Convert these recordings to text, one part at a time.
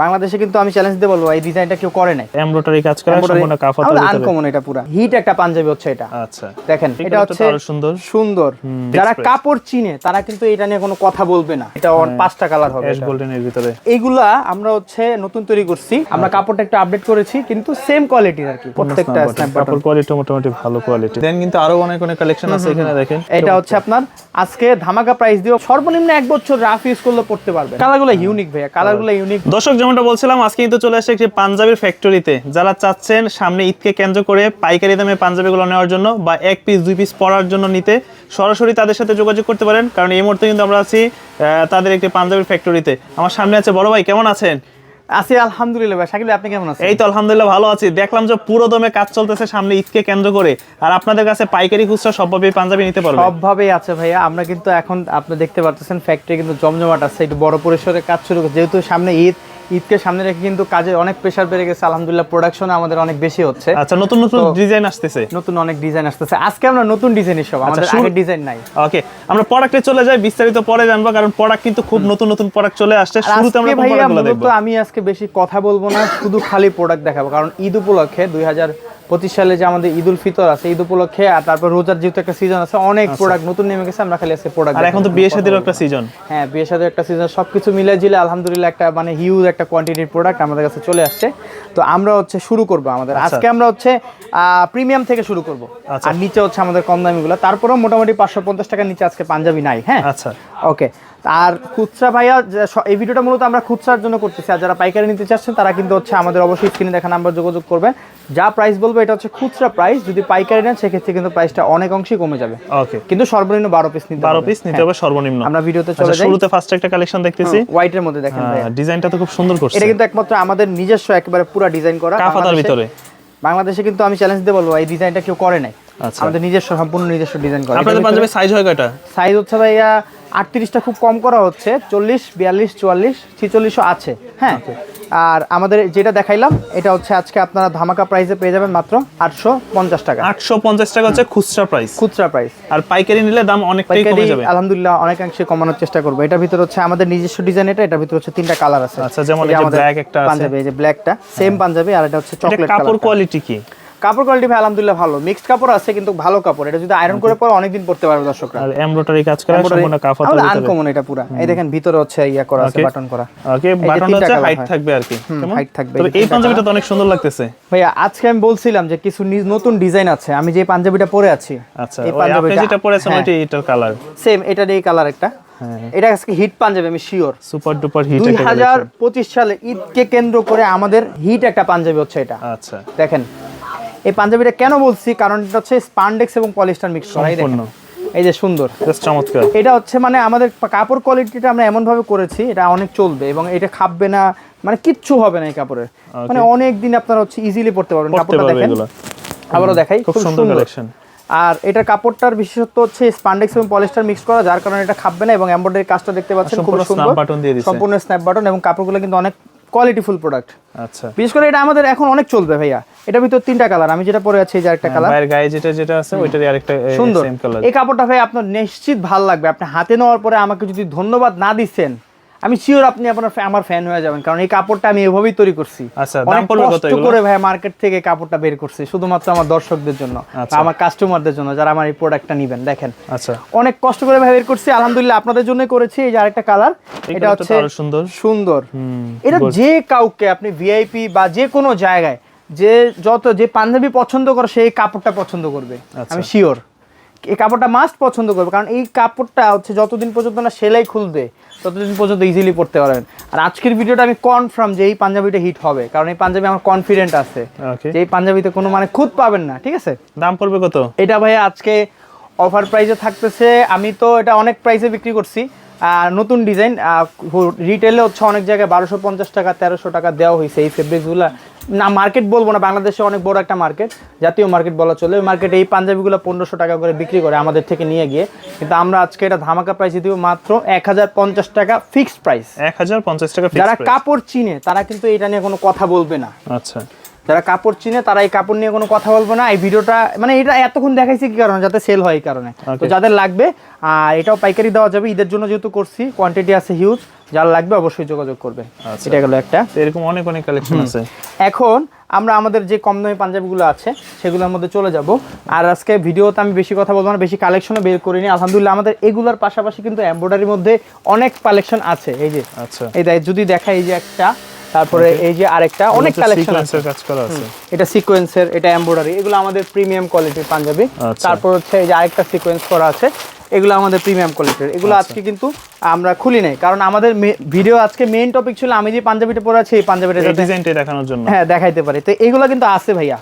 বাংলাদেশে কিন্তু আমি চ্যালেঞ্জ দিয়ে বলব এই ডিজাইনটা কেউ করে নাই। এমব্রয়ডারি কাজ করা সম্পূর্ণ কাফাতার ভিতরে। আনকমন এটা পুরা। হিট একটা পাঞ্জাবি হচ্ছে এটা। আচ্ছা। দেখেন এটা হচ্ছে আরও সুন্দর। সুন্দর। যারা কাপড় চিনে তারা কিন্তু এটা নিয়ে কোনো কথা বলবে না। এটা অন- পাঁচটা কালার হবে অ্যাশ এটা। গোল্ডেনের ভিতরে। এইগুলা আমরা হচ্ছে নতুন তৈরি করছি। আমরা কাপড়টা একটু আপডেট করেছি কিন্তু সেম কোয়ালিটির আর কি। প্রত্যেকটা স্ন্যাপ কাপড় কোয়ালিটি মোটামুটি ভালো কোয়ালিটি দেন কিন্তু আরও অনেক অনেক কালেকশন আছে এখানে দেখেন। এটা হচ্ছে আপনার আজকে ধামাকা প্রাইস দিও সর্বনিম্ন এক বছর রাফ ইউজ করলে পড়তে পারবে কালারগুলো ইউনিক ভাইয়া কালারগুলো ইউনিক দর্শক যেমনটা বলছিলাম আজকে কিন্তু চলে আসছে একটি পাঞ্জাবির ফ্যাক্টরিতে যারা চাচ্ছেন সামনে ঈদকে কেন্দ্র করে পাইকারি দামে পাঞ্জাবিগুলো নেওয়ার জন্য বা এক পিস দুই পিস পরার জন্য নিতে সরাসরি তাদের সাথে যোগাযোগ করতে পারেন কারণ এই মুহূর্তে কিন্তু আমরা আছি তাদের একটি পাঞ্জাবির ফ্যাক্টরিতে আমার সামনে আছে বড় ভাই কেমন আছেন? আছি আলহামদুলিল্লাহ ভাই শাকিল আপনি কেমন আছেন? এই তো আলহামদুলিল্লাহ ভালো আছি। দেখলাম যে পুরো দমে কাজ চলতেছে সামনে ঈদকে কেন্দ্র করে। আর আপনাদের কাছে পাইকারি খুচরা সবভাবে পাঞ্জাবি নিতে পারবেন সবভাবেই আছে ভাইয়া। আমরা কিন্তু এখন আপনি দেখতে পাচ্ছেন ফ্যাক্টরি কিন্তু জমজমাট আছে একটু বড় পরিসরে কাজ শুরু যেহেতু সামনে ঈদ ঈদকে সামনে রেখে কিন্তু কাজের অনেক প্রেশার বেড়ে গেছে। আলহামদুলিল্লাহ প্রোডাকশন আমাদের অনেক বেশি হচ্ছে। আচ্ছা নতুন নতুন ডিজাইন আসতেছে। নতুন অনেক ডিজাইন আসতেছে। আজকে আমরা নতুন ডিজাইন সব আমাদের শুরু- আগের ডিজাইন নাই। ওকে আমরা প্রোডাক্টে চলে যাই বিস্তারিত পরে জানব কারণ প্রোডাক্ট কিন্তু খুব নতুন নতুন প্রোডাক্ট চলে আসছে। শুরুতে আমরা প্রোডাক্টগুলো দেখব। আমি আজকে বেশি কথা বলব না শুধু খালি প্রোডাক্ট দেখাবো কারণ ঈদ উপলক্ষে দুই হাজার পঁচিশ সালে যে আমাদের ঈদ উল ফিতর আছে ঈদ উপলক্ষে আর তারপর রোজার যেহেতু একটা সিজন আছে অনেক প্রোডাক্ট নতুন নেমে গেছে আমরা খালি আজকে প্রোডাক্ট আর এখন তো বিয়ে শাদীর একটা সিজন হ্যাঁ বিয়ের সাথে একটা সিজন সবকিছু মিলে জিলে আলহামদুলিল্লাহ একটা মানে হিউজ একটা কোয়ান্টিটির প্রোডাক্ট আমাদের কাছে চলে আসছে। তো আমরা হচ্ছে শুরু করব আমাদের। আজকে আমরা হচ্ছে প্রিমিয়াম থেকে শুরু করব। আচ্ছা। আর নিচে হচ্ছে আমাদের কম দামিগুলো। তারপরেও মোটামুটি পাঁচশো পঞ্চাশ টাকার নিচে আজকে পাঞ্জাবি নাই হ্যাঁ? আচ্ছা। ওকে আর খুচরা ভাইয়া এই ভিডিওটা মূলত আমরা খুচরার জন্য করতেছি। আর যারা পাইকারি নিতে চাচ্ছেন তারা কিন্তু হচ্ছে আমাদের অবশ্যই স্ক্রিনে দেখা নাম্বার যোগাযোগ করবেন। যা প্রাইস বলব এটা হচ্ছে খুচরা প্রাইস যদি পাইকারি নেন সেক্ষেত্রে কিন্তু প্রাইসটা অনেক অংশেই কমে যাবে। ওকে কিন্তু সর্বনিম্ন বারো পিস নিতে বারো পিস নিতে হ্যাঁ। হবে সর্বনিম্ন। আমরা ভিডিওতে আচ্ছা চলে যাই। শুরুতে ফার্স্ট একটা কালেকশন দেখতেছি। হোয়াইটের মধ্যে দেখেন ভাইয়া। ডিজাইনটা তো খুব সুন্দর করছে। এটা কিন্তু একমাত্র আমাদের নিজস্ব একেবারে পুরো ডিজাইন করা। কাফাতার বাংলাদেশে- ভিতরে। বাংলাদেশে কিন্তু আমি চ্যালেঞ্জ দিয়ে বলব এই ডিজাইনটা কেউ করে নাই। আচ্ছা। আমাদের নিজস্ব সম্পূর্ণ নিজস্ব ডিজাইন করা। আপনাদের পাঞ্জাবি সাইজ হয় কয়টা? সাইজ হচ্ছে ভাইয়া আটত্রিশটা খুব কম করা হচ্ছে চল্লিশ বিয়াল্লিশ চুয়াল্লিশ ছিচল্লিশও আছে হ্যাঁ? আর আমাদের যেটা দেখাইলাম এটা হচ্ছে আজকে আপনারা ধামাকা প্রাইসে পেয়ে যাবেন মাত্র আটশো পঞ্চাশ টাকা। আটশো পঞ্চাশ টাকা হচ্ছে খুচরা প্রাইস খুচরা প্রাইস আর পাইকারি নিলে দাম অনেক পাইকারি যাবে। আলহামদুলিল্লাহ অনেকাংশে কমানোর চেষ্টা করব। এটার ভিতরে হচ্ছে আমাদের নিজস্ব ডিজাইন এটা এটার ভিতরে হচ্ছে তিনটা কালার আছে। আচ্ছা, যেমন black একটা আছে। পাঞ্জাবি এই যে ব্ল্যাকটা সেম পাঞ্জাবি আর এটা হচ্ছে চকলেট কাপড় কোয়ালিটি কি? কাপড় কোয়ালিটি ভাই আলহামদুলিল্লাহ ভালো। মিক্সড কাপড় আছে কিন্তু ভালো কাপড়। এটা যদি আয়রন করে পরে অনেকদিন পড়তে পারবে দর্শকরা। আর এমব্রয়ডারি কাজ করা সম্পূর্ণ কাফাতার ভিতরে আনকমন এটা পুরা। এই দেখেন ভিতরে হচ্ছে ইয়া করা আছে বাটন করা। ওকে যে হচ্ছে হাইট থাকবে আর কি। কেমন? height থাকবে, তবে এই পাঞ্জাবিটা তো অনেক সুন্দর লাগতেছে। ভাইয়া আজকে আমি বলছিলাম যে কিছু নতুন ডিজাইন আছে। আমি যে পাঞ্জাবিটা পরে আছি আচ্ছা এই পাঞ্জাবিটা- যেটা পরেছেন হ্যাঁ, ওইটা এটার কালার সেম এটা এই কালার একটা। হ্যাঁ। এটা আজকে হিট পাঞ্জাবি আমি শিওর সুপার ডুপার হিট দুই একটা হাজার collection। পঁচিশ সালে ঈদকে কেন্দ্র করে আমাদের হিট একটা পাঞ্জাবি হচ্ছে এটা। আচ্ছা। দেখেন এই পাঞ্জাবিটা কেন বলছি? কারণ এটা হচ্ছে স্পান্ডেক্স এবং পলিস্টার মিক্স করা। এই যে সুন্দর। চমৎকার। এটা হচ্ছে মানে আমাদের কাপড় কোয়ালিটিটা আমরা এমন ভাবে করেছি এটা অনেক চলবে এবং এটা খাববে না মানে কিচ্ছু হবে না এই কাপড়ের। মানে অনেক দিন আপনারা হচ্ছে ইজিলি পড়তে পারবেন। কাপড়টা দেখেন। আবারও দেখাই খুব সুন্দর কালেকশন আর এটা কাপড়টার বিশেষত্ব হচ্ছে স্পান্ডেক্স এবং পলিস্টার মিক্স করা যার কারণে এটা খাববে না এবং এমব্রয়ডারি কাজটা দেখতে পাচ্ছেন খুব সুন্দর। সম্পূর্ণ স্ন্যাপ বাটন এবং কাপড়গুলো কিন্তু অনেক কোয়ালিটিফুল প্রোডাক্ট আচ্ছা। বিশেষ করে এটা আমাদের এখন অনেক চলবে ভাইয়া। এটা ভিতর তিনটা কালার আমি যেটা পরে আছি এই যে একটা কালার ভাইয়ের গায়ে যেটা যেটা আছে ওইটারই আরেকটা সুন্দর। এই কাপড়টা ভাই আপনার নিশ্চিত ভালো লাগবে। আপনি হাতে নেওয়ার পরে আমাকে যদি ধন্যবাদ না দিচ্ছেন আমি শিওর আপনি আপনার আমার ফ্যান হয়ে যাবেন কারণ এই কাপড়টা আমি এভাবেই তৈরি করছি। আচ্ছা, অনেক কষ্ট করে ভাই মার্কেট থেকে কাপড়টা বের করছি শুধুমাত্র আমার দর্শকদের জন্য আচ্ছা। আমার কাস্টমারদের জন্য যারা আমার এই প্রোডাক্টটা নেবেন দেখেন। আচ্ছা। অনেক কষ্ট করে ভাই বের করছি আলহামদুলিল্লাহ আপনাদের জন্যই করেছি এই যে আরেকটা কালার এটা হচ্ছে সুন্দর। সুন্দর। এটা যে কাউকে আপনি ভিআইপি বা যে কোনো জায়গায় যে যত যে পাঞ্জাবি পছন্দ করে সেই কাপড়টা পছন্দ করবে আচ্ছা। আমি শিওর এই কাপড়টা মাস্ট পছন্দ করবে কারণ এই কাপড়টা হচ্ছে যতদিন পর্যন্ত না সেলাই খুলবে ততদিন পর্যন্ত ইজিলি পড়তে পারবেন। আর আজকের ভিডিওটা আমি কনফার্ম যে এই পাঞ্জাবিটা হিট হবে কারণ এই পাঞ্জাবি আমার কনফিডেন্ট আছে। যে এই পাঞ্জাবিতে কোনো মানে খুদ পাবেন না ঠিক আছে? দাম পড়বে কত? এটা ভাই আজকে অফার প্রাইসে থাকতেছে আমি তো এটা অনেক প্রাইসে বিক্রি করছি। আর নতুন ডিজাইন রিটেলে হচ্ছে অনেক জায়গায় বারোশো পঞ্চাশ টাকা তেরোশো টাকা দেওয়া হয়েছে এই ফেব্রিক্সগুলো না মার্কেট বলব না বাংলাদেশে অনেক বড় একটা মার্কেট জাতীয় মার্কেট বলা চলে। ওই মার্কেটে এই পাঞ্জাবিগুলো পনেরোশো টাকা করে বিক্রি করে আমাদের থেকে নিয়ে গিয়ে। কিন্তু আমরা আজকে এটা ধামাকা প্রাইসে দিব মাত্র এক হাজার পঞ্চাশ টাকা ফিক্সড প্রাইস এক হাজার পঞ্চাশ টাকা যারা কাপড় চিনে তারা কিন্তু এটা নিয়ে কোনো কথা বলবে না। আচ্ছা। যারা কাপড় চিনে তারা এই কাপড় নিয়ে কোনো কথা বলব না। এই ভিডিওটা মানে এটা এতক্ষণ দেখাইছি কি কারণে? যাতে সেল হয় এই কারণে। তো যাদের লাগবে আর এটাও পাইকারি দেওয়া যাবে। ঈদের জন্য যেহেতু করছি কোয়ান্টিটি আছে হিউজ যার লাগবে অবশ্যই যোগাযোগ করবেন আচ্ছা। এটা গেলো একটা। এরকম অনেক অনেক কালেকশন আছে। এখন আমরা আমাদের যে কম দামি পাঞ্জাবিগুলো আছে সেগুলোর মধ্যে চলে যাব। আর আজকে ভিডিওতে আমি বেশি কথা বলব না বেশি কালেকশনও বের করিনি। আলহামদুলিল্লাহ আমাদের এগুলোর পাশাপাশি কিন্তু এমব্রয়ডারির মধ্যে অনেক কালেকশন আছে। এই যে আচ্ছা। এই যদি দেখা এই যে একটা তারপরে এই যে আরেকটা অনেক কালেকশন আছে। কাজ করা আছে। এটা সিকোয়েন্সের এটা এমব্রয়ডারি এগুলো আমাদের প্রিমিয়াম কোয়ালিটির পাঞ্জাবি। আচ্ছা। তারপর হচ্ছে এই যে আরেকটা সিকোয়েন্স করা আছে। এগুলো আমাদের প্রিমিয়াম কোয়ালিটির এগুলো আচ্ছা। আজকে কিন্তু আমরা খুলি নাই। কারণ আমাদের ভিডিও আজকে মেইন টপিক ছিল আমি যে পাঞ্জাবিটা পরে আছি এই পাঞ্জাবিটা ডিজাইনটা দেখানোর জন্য। হ্যাঁ দেখাইতে পারি। তো এগুলো কিন্তু আছে ভাইয়া।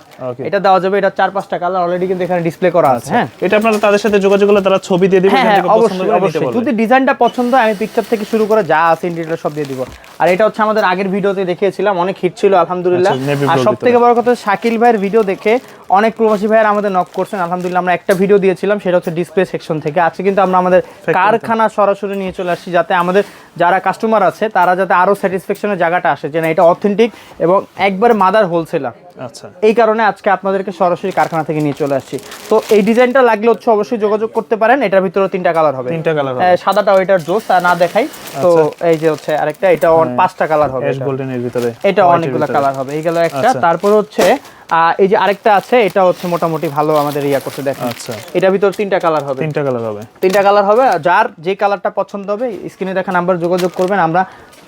এটা দেওয়া যাবে এটা চার পাঁচটা কালার অলরেডি কিন্তু এখানে ডিসপ্লে করা আছে হ্যাঁ। এটা আপনারা তাদের সাথে যোগাযোগ করলে তারা ছবি দিয়ে দিবে হ্যাঁ হ্যাঁ অবশ্যই অবশ্যই। যদি ডিজাইনটা পছন্দ হয় আমি পিকচার থেকে শুরু করে যা আছে ইন্ডিয়ার সব দিয়ে দিব। আর এটা হচ্ছে আমাদের আগের ভিডিওতে দেখিয়েছিলাম অনেক হিট ছিল আলহামদুলিল্লাহ। আচ্ছা, আর সব থেকে বড় কথা শাকিল ভাইয়ের ভিডিও দেখে অনেক প্রবাসী ভাইয়ের আমাদের নক করছেন। আলহামদুলিল্লাহ আমরা একটা ভিডিও দিয়েছিলাম সেটা হচ্ছে ডিসপ্লে সেকশন থেকে। আজকে কিন্তু আমরা আমাদের কারখানা সরাসরি নিয়ে চলে আসছি যাতে আমাদের যারা কাস্টমার আছে তারা যাতে আরও স্যাটিসফ্যাকশনের জায়গাটা আসে যে না এটা অথেন্টিক এবং একবার মাদার হোলসেলার আচ্ছা। এই কারণে আজকে আপনাদেরকে সরাসরি কারখানা থেকে নিয়ে চলে আসছি। তো এই ডিজাইনটা লাগলে হচ্ছে অবশ্যই যোগাযোগ করতে পারেন এটার ভিতরে তিনটা কালার হবে। তিনটা কালার হবে। হ্যাঁ, সাদাটা ওইটার জোস আর না দেখাই। তো এই যে হচ্ছে আরেকটা এটা অন- পাঁচটা কালার হবে এটা। গোল্ডেনের ভিতরে এটা অনেকগুলো কালার হবে। এই গেল একটা। আচ্ছা। তারপর হচ্ছে আহ, এই যে আরেকটা আছে এটা হচ্ছে মোটামুটি ভালো আমাদের ইয়া করতে দেখেন। আচ্ছা। এটার ভিতর তিনটা কালার হবে। তিনটা কালার হবে। তিনটা কালার হবে যার যে কালারটা পছন্দ হবে স্ক্রিনে দেখা নাম্বার যোগাযোগ করবেন আমরা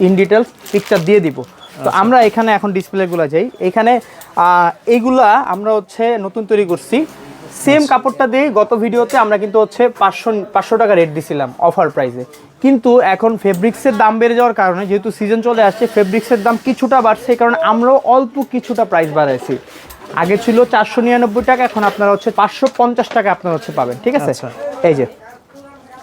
ইন ডিটেলস পিকচার দিয়ে দিব। তো আচ্ছা। আমরা এখানে এখন ডিসপ্লেগুলো যাই। এখানে এইগুলা আমরা হচ্ছে নতুন তৈরি করছি। সেম আচ্ছা। কাপড়টা দিয়ে গত ভিডিওতে আমরা কিন্তু হচ্ছে পাঁচশো পাঁচশো টাকা রেট দিছিলাম অফার প্রাইসে কিন্তু এখন ফেব্রিক্সের দাম বেড়ে যাওয়ার কারণে যেহেতু সিজন চলে আসছে ফেব্রিক্সের দাম কিছুটা বাড়ছে কারণে আমরাও অল্প কিছুটা প্রাইস বাড়াইছি। আগে ছিল চারশো নিরানব্বই টাকা এখন আপনারা হচ্ছে পাঁচশো পঞ্চাশ টাকা আপনারা হচ্ছে পাবেন ঠিক আছে? আচ্ছা। এই যে।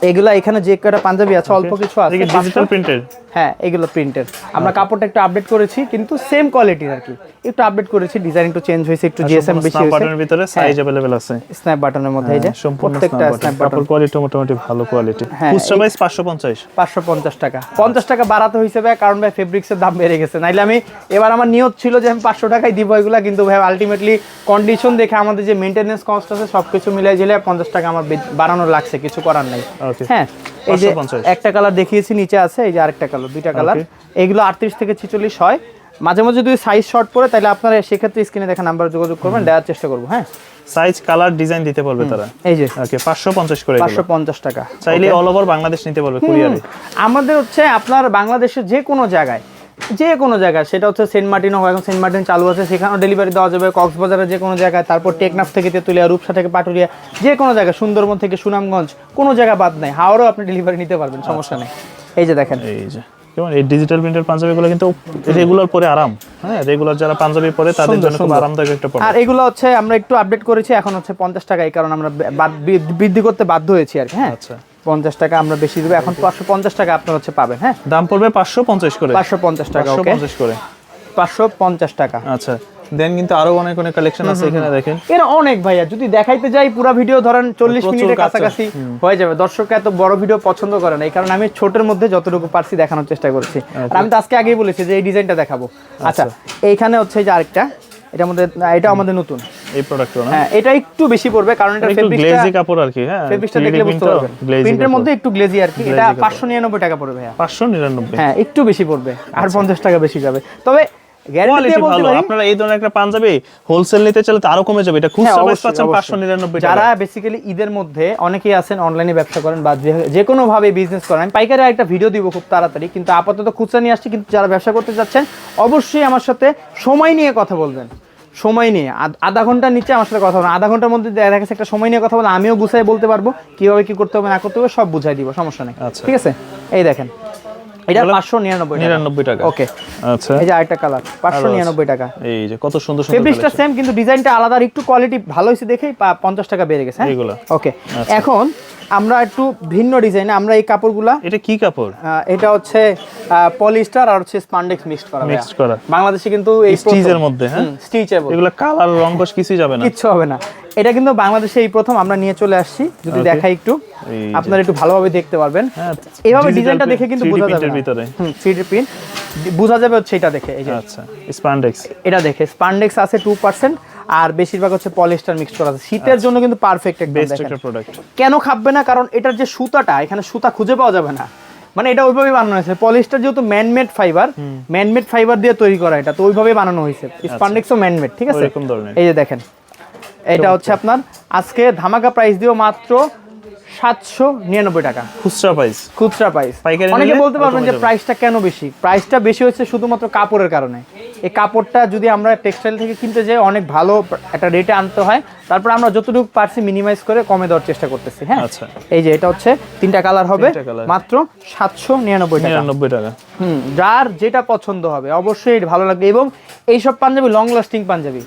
এগুলা এখানে যে কটা পাঞ্জাবি আছে অল্প কিছু আছে ডিজিটাল 500 প্রিন্টের হ্যাঁ এগুলো প্রিন্টের আমরা কাপড়টা একটু আপডেট করেছি কিন্তু সেম কোয়ালিটির আর কি একটু আপডেট করেছি ডিজাইন একটু চেঞ্জ হয়েছে একটু জিএসএম বেশি স্ন্যাপ হয়েছে বাটনের ভিতরে সাইজ अवेलेबल আছে স্ন্যাপ বাটনের মধ্যে এই যে হ্যাঁ, সম্পূর্ণ প্রত্যেকটা স্ন্যাপ স্ন্যাপ বাটন বাটন কাপড় কোয়ালিটি মোটামুটি ভালো কোয়ালিটি হ্যাঁ, খুচরা এই- প্রাইস 550 পাঁচশো পঞ্চাশ টাকা পঞ্চাশ টাকা বাড়াতে হয়েছে ভাই কারণ ভাই ফেব্রিক্সের দাম বেড়ে গেছে নাইলে আমি এবার আমার নিয়ত ছিল যে আমি পাঁচশো টাকায় দিব এগুলা কিন্তু ভাই আলটিমেটলি কন্ডিশন দেখে আমাদের যে মেনটেনেন্স কস্ট আছে সব কিছু মিলাই ঝিলে পঞ্চাশ টাকা আমার বে- বাড়ানো লাগছে কিছু করার নাই Okay. হ্যাঁ এই যে একটা কালার দেখিয়েছি নিচে আছে এই যে আরেকটা কালার দুইটা কালার এইগুলো আটত্রিশ থেকে ছিচল্লিশ হয়। মাঝে মাঝে যদি সাইজ শর্ট পরে তাহলে আপনারা সেক্ষেত্রে স্ক্রিনে দেখা নাম্বার যোগাযোগ করবেন দেওয়ার চেষ্টা করব হ্যাঁ? সাইজ কালার ডিজাইন দিতে পারবে তারা। এই যে। ওকে 550 করে পাঁচশো এগুলো পঞ্চাশ টাকা। চাইলে অল ওভার বাংলাদেশ নিতে পারবে কুরিয়ারে আমাদের হচ্ছে আপনার বাংলাদেশের যে কোনো জায়গায় যে কোনো জায়গায় সেটা হচ্ছে সেন্ট মার্টিন হোক এখন সেন্ট মার্টিন চালু আছে সেখানেও ডেলিভারি দেওয়া যাবে কক্সবাজারের যে কোনো জায়গায় তারপর টেকনাফ থেকে তেতুলিয়া রূপসা থেকে পাটুরিয়া যে কোনো জায়গায় সুন্দরবন থেকে সুনামগঞ্জ কোনো জায়গা বাদ নাই হাওড়াও আপনি ডেলিভারি নিতে পারবেন সমস্যা নেই। এই যে দেখেন। এই যে কেমন? এই ডিজিটাল প্রিন্টের পাঞ্জাবিগুলো কিন্তু রেগুলার পরে আরাম হ্যাঁ? রেগুলার যারা পাঞ্জাবি পরে তাদের জন্য খুব আরামদায়ক একটা পড়া আর এগুলো হচ্ছে আমরা একটু আপডেট করেছি এখন হচ্ছে পঞ্চাশ টাকা এই কারণে আমরা বৃদ্ধি করতে বাধ্য হয়েছি আর কি হ্যাঁ? আচ্ছা। পঞ্চাশ টাকা আমরা বেশি দেবো। এখন পাঁচশো পঞ্চাশ টাকা আপনার হচ্ছে পাবেন হ্যাঁ? দাম পড়বে 550 করে। পাঁচশো পঞ্চাশ টাকা ওকে? 550 করে। পাঁচশো পঞ্চাশ টাকা। আচ্ছা দেন কিন্তু আরও অনেক অনেক কালেকশন আছে এখানে দেখেন। এর অনেক ভাইয়া যদি দেখাইতে যাই পুরো ভিডিও ধরেন চল্লিশ মিনিটের কাছাকাছি হয়ে যাবে। দর্শকরা এত বড় ভিডিও পছন্দ করে না এই কারণে আমি ছোটের মধ্যে যতটুকু পারছি দেখানোর চেষ্টা করছি। আর আমি তো আজকে আগেই বলেছি যে এই ডিজাইনটা দেখাবো। আচ্ছা এইখানে হচ্ছে এই যে আরেকটা এটা আমাদের এটা আমাদের নতুন। এই প্রোডাক্টটা না? হ্যাঁ এটা একটু বেশি পড়বে কারণ এটা ফেব্রিকটা গ্লেজি কাপড় আর কি হ্যাঁ ফেব্রিকটা দেখলে বুঝতে পারবেন। প্রিন্টের মধ্যে একটু গ্লেজি আর কি এটা Glazy কাপড়। পাঁচশো নিরানব্বই টাকা পড়বে ভাইয়া। 599 হ্যাঁ একটু বেশি পড়বে আর পঞ্চাশ টাকা বেশি যাবে। তবে আপনারা এই ধরনের একটা পাঞ্জাবি হোলসেল নিতে চাইলে তো আরও কমে যাবে এটা হ্যাঁ, খুচরা প্রাইস অবশ্যই, পাচ্ছেন অবশ্যই। 599 যারা টাকা। বেসিক্যালি ঈদের মধ্যে অনেকেই আছেন অনলাইনে ব্যবসা করেন বা যে কোনো ভাবে বিজনেস করেন আমি পাইকারি একটা ভিডিও দিব খুব তাড়াতাড়ি কিন্তু আপাতত খুচরা নিয়ে আসছি কিন্তু যারা ব্যবসা করতে যাচ্ছেন অবশ্যই আমার সাথে সময় নিয়ে কথা বলবেন। সময় নিয়ে। আধ- আধা ঘণ্টার নিচে আমার সাথে কথা বলো। আধা ঘণ্টার মধ্যে দেখা গেছে একটা সময় নিয়ে কথা বলে আমিও গুছাই বলতে পারব। কীভাবে কি করতে হবে না করতে হবে সব বুঝাই দিব সমস্যা নেই। আচ্ছা। ঠিক আছে? এই দেখেন। এটা পাঁচশো নিরানব্বই 99 টাকা। ওকে। আচ্ছা। এই যে আরেকটা কালার পাঁচশো আছে। নিরানব্বই টাকা। এই যে কত সুন্দর সুন্দর ফেব্রিক্সটা সেম কিন্তু ডিজাইনটা আলাদা আর একটু কোয়ালিটি ভালো হয়েছে দেখেই পা- পঞ্চাশ টাকা বেড়ে গেছে হ্যাঁ? এইগুলা। ওকে এখন আমরা একটু ভিন্ন ডিজাইনে আমরা এই কাপড়গুলা এটা কি কাপড়? এটা হচ্ছে পলিস্টার আর হচ্ছে স্পান্ডেক্স মিক্সড করা মিক্সড করা। বাংলাদেশে কিন্তু এই স্টিচের মধ্যে হ্যাঁ? স্টিচেবল এগুলা কালার রং কিছুই যাবে না। কিচ্ছু হবে না। এটা কিন্তু বাংলাদেশে এই প্রথম আমরা নিয়ে চলে আসছি। যদি দেখাই একটু। আপনারা একটু ভালোভাবে দেখতে পারবেন। হ্যাঁ, এইভাবে ডিজাইনটা দেখে কিন্তু বোঝা যাবে ভিতরে। 3D প্রিন্ট বোঝা যাবে হচ্ছে এটা দেখে এই যে। আচ্ছা স্পান্ডেক্স এটা দেখে স্পান্ডেক্স আছে টু পার্সেন্ট আর বেশিরভাগ হচ্ছে পলিস্টার মিক্স করা আছে। শীতের জন্য কিন্তু পারফেক্ট একদম বেস্ট একটা প্রোডাক্ট কেন খাববে না? কারণ এটার যে সুতাটা এখানে সুতা খুঁজে পাওয়া যাবে না। মানে এটা ওইভাবে বানানো হয়েছে। পলিস্টার যেহেতু ম্যানমেড ফাইবার ম্যানমেড ফাইবার দিয়ে তৈরি করা এটা তো ওইভাবেই বানানো হয়েছে। স্পান্ডেক্সও ম্যানমেড ঠিক আছে? এই যে দেখেন। এটা হচ্ছে আপনার আজকে ধামাকা প্রাইস দিও মাত্র সাতশো নিরানব্বই টাকা। খুচরা প্রাইস খুচরা প্রাইস অনেকে বলতে পারবেন যে প্রাইসটা কেন বেশি? প্রাইসটা বেশি হচ্ছে শুধুমাত্র কাপড়ের কারণে। এই কাপড়টা যদি আমরা টেক্সটাইল থেকে কিনতে যাই অনেক ভালো একটা রেটে আনতে হয়। তারপর আমরা যতটুকু পারছি মিনিমাইজ করে কমে দেওয়ার চেষ্টা করতেছি হ্যাঁ? আচ্ছা। এই যে এটা হচ্ছে তিনটা কালার হবে। মাত্র সাতশো নিরানব্বই টাকা। নিরানব্বই টাকা। হুম যার যেটা পছন্দ হবে। অবশ্যই ভালো লাগবে। এবং এইসব পাঞ্জাবি লং লাস্টিং পাঞ্জাবি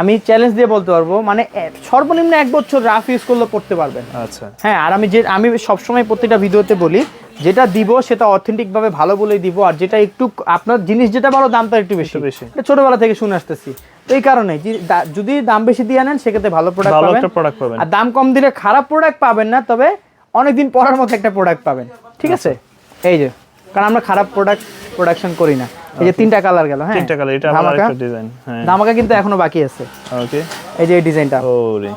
আমি চ্যালেঞ্জ দিয়ে বলতে পারব মানে সর্বনিম্ন এক বছর রাফ ইউজ করলে পড়তে পারবেন। আচ্ছা। হ্যাঁ আর আমি যে আমি সবসময় প্রত্যেকটা ভিডিওতে বলি যেটা দিব সেটা অথেন্টিক ভাবে ভালো বলেই দিব আর যেটা একটু আপনার জিনিস যেটা ভালো দামটা একটু বেশি। বেশি। ছোটবেলা থেকে শুনে আসতেছি। তো এই কারণে যদি দাম বেশি দিয়ে আনেন সেক্ষেত্রে ভালো প্রোডাক্ট পাবেন। প্রোডাক্ট পাবেন। আর দাম কম দিলে খারাপ প্রোডাক্ট পাবেন না তবে অনেকদিন পরার মতো একটা প্রোডাক্ট পাবেন। ঠিক আছে? এই যে কারণ আমরা খারাপ প্রোডাক্ট প্রোডাকশন করি না। এই যে তিনটা কালার গেল হ্যাঁ? তিনটা কালার এটা আমার একটা ডিজাইন হ্যাঁ। ধামাকা কিন্তু এখনও বাকি আছে। ওকে এই যে এই ডিজাইনটা ওরে।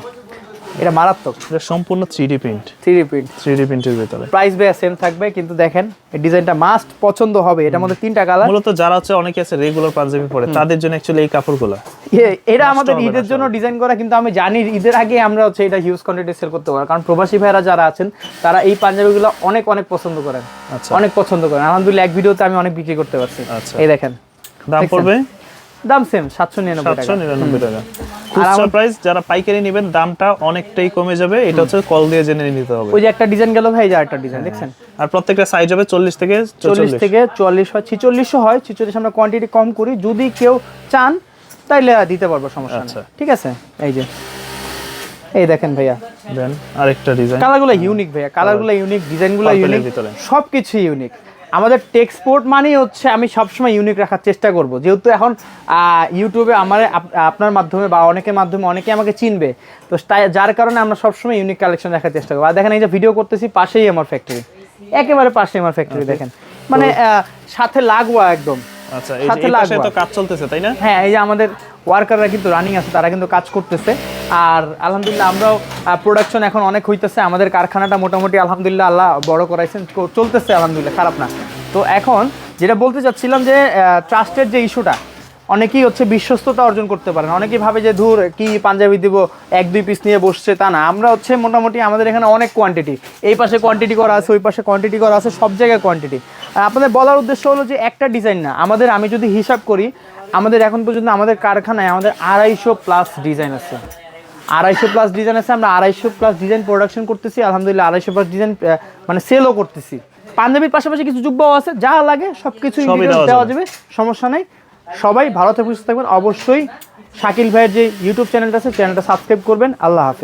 এটা মারাত্মক। এটা সম্পূর্ণ 3D print three print 3D প্রিন্টের ভিতরে। প্রাইস বেয়া সেম থাকবে কিন্তু দেখেন এই ডিজাইনটা মাস্ট পছন্দ হবে। এটার মধ্যে তিনটা কালার মূলত যারা হচ্ছে অনেকে আছে রেগুলার পাঞ্জাবি পরে তাদের জন্য অ্যাকচুয়ালি এই কাপড়গুলো। এটা আমাদের ঈদের জন্য ডিজাইন করা কিন্তু আমি জানি ঈদের আগে আমরা হচ্ছে এটা হিউজ কোয়ান্টিটি সেল করতে পারব। কারণ প্রবাসী ভাইরা যারা আছেন তারা এই পাঞ্জাবিগুলো অনেক অনেক পছন্দ করেন। আচ্ছা। অনেক পছন্দ করেন। আলহামদুলিল্লাহ এক ভিডিওতে আমি অনেক বিক্রি করতে পারছি। আচ্ছা। এই দেখেন। দাম পড়বে? দাম সেম সাতশো নিরানব্বই সাতশো টাকা নিরানব্বই টাকা। খুচরা প্রাইস যারা পাইকারি নেবেন দামটা অনেকটাই কমে যাবে। এটা হচ্ছে কল দিয়ে জেনে নিতে হবে। ওই যে একটা ডিজাইন গেল ভাই যে একটা ডিজাইন দেখছেন? আর প্রত্যেকটা সাইজ হবে চল্লিশ থেকে চল্লিশ চল্লিশ থেকে চুয়াল্লিশ হয় ছিচল্লিশও হয় ছিচল্লিশ আমরা কোয়ান্টিটি কম করি। যদি কেউ চান তাইলে দিতে পারব সমস্যা আচ্ছা। ঠিক আছে? এই যে। এই দেখেন ভাইয়া। দেন আরেকটা ডিজাইন কালারগুলো ইউনিক ভাইয়া কালারগুলো ইউনিক ডিজাইনগুলো ইউনিক ভিতরে। সব কিছু ইউনিক আমাদের টেক্সপোর্ট মানেই হচ্ছে আমি সবসময় ইউনিক রাখার চেষ্টা করব। যেহেতু এখন ইউটিউবে আমার আপ- আপনার মাধ্যমে বা অনেকের মাধ্যমে অনেকে আমাকে চিনবে। তো তাই যার কারণে আমরা সবসময় ইউনিক কালেকশন রাখার চেষ্টা করব। আর দেখেন এই যে ভিডিও করতেছি পাশেই আমার ফ্যাক্টরি একেবারে পাশেই আমার ফ্যাক্টরি দেখেন। মানে সাথে লাগবো একদম। আচ্ছা সাথে যে এই পাশে লাগবা। তো কাজ চলতেছে তাই না? হ্যাঁ এই যে আমাদের ওয়ার্কাররা কিন্তু রানিং আছে, তারা কিন্তু কাজ করতেছে। আর আলহামদুলিল্লাহ আমরাও প্রোডাকশন এখন অনেক হইতেছে। আমাদের কারখানাটা মোটামুটি আলহামদুলিল্লাহ আল্লাহ বড় করাইছেন। চলতেছে আলহামদুলিল্লাহ, খারাপ না। তো এখন যেটা বলতে চাচ্ছিলাম যে ট্রাস্টের যে ইস্যুটা অনেকেই হচ্ছে বিশ্বস্ততা অর্জন করতে পারেন অনেকেই ভাবে যে, ধুর, কি পাঞ্জাবি দিব, এক, দুই পিস নিয়ে বসছে? তা না। আমরা হচ্ছে মোটামুটি আমাদের এখানে অনেক কোয়ান্টিটি এই পাশে কোয়ান্টিটি করা আছে, ওই পাশে কোয়ান্টিটি করা আছে, সব জায়গায় কোয়ান্টিটি আপনাদের বলার উদ্দেশ্য হলো যে একটা ডিজাইন না আমাদের আমি যদি হিসাব করি আমাদের এখন পর্যন্ত আমাদের কারখানায় আমাদের আড়াইশো প্লাস ডিজাইন আছে। আড়াইশো প্লাস ডিজাইন আছে আমরা আড়াইশো প্লাস ডিজাইন প্রোডাকশন করতেছি আলহামদুলিল্লাহ আড়াইশো প্লাস ডিজাইন মানে সেলও করতেছি। পাঞ্জাবির পাশাপাশি কিছু যুব্বাও আছে যা লাগে সব কিছু দেওয়া। যাবে। সমস্যা নেই। সবাই ভালো থাকবেন সুস্থ থাকবেন অবশ্যই শাকিল ভাইয়ের যে ইউটিউব চ্যানেলটা আছে চ্যানেলটা সাবস্ক্রাইব করবেন। আল্লাহ হাফেজ।